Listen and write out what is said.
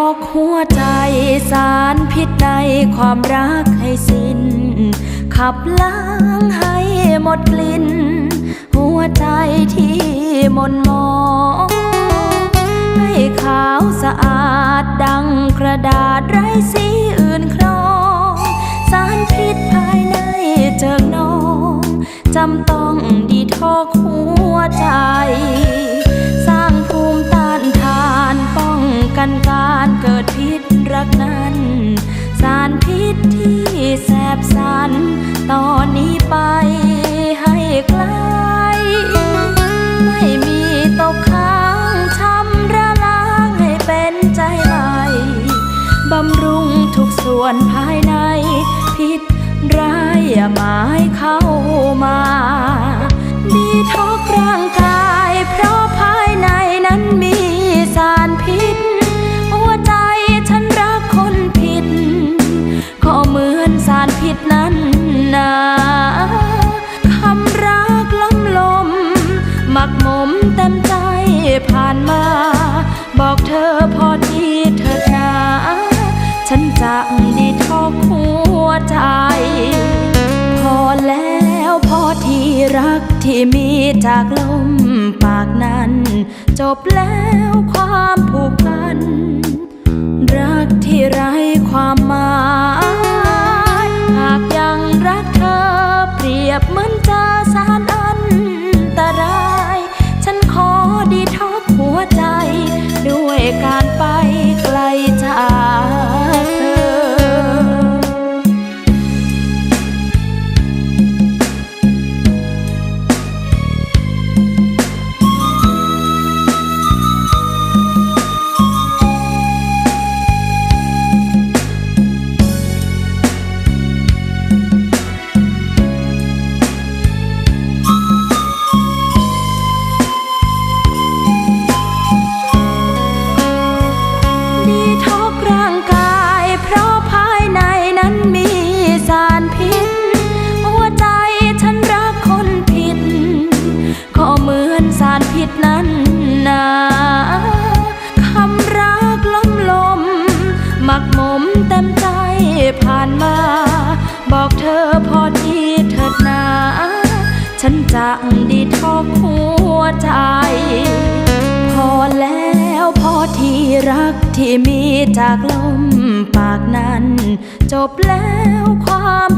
ทอกหัวใจสารพิษในความรักให้สิ้น ขับล้างให้หมดกลิ่น หัวใจที่มนหมองให้ขาวสะอาดดังกระดาษไร้สีอื่นครอง สารพิษภายในเจิงนองจำต้องดีทอกหัวใจ สร้างภูมิต้านทานป้องกันกา ส่วนภายในผิดร้ายอย่าหมายเข้า รักที่มีจากลมปากนั้น จบแล้วความผูกพัน รักที่ไร้ความหมายหากยังรักเธอเปรียบเหมือนเจอสารอันตราย ฉันขอดีทอกหัวใจด้วยกา สารพิษนั้นนาคำรักล้มลม หมักหมมเต็มใจผ่านมา บอกเธอพอดีเถิดนาฉันจะดีทอกหัวใจ พอแล้วพอที่รักที่มีจากลมปากนั้น จบแล้วความ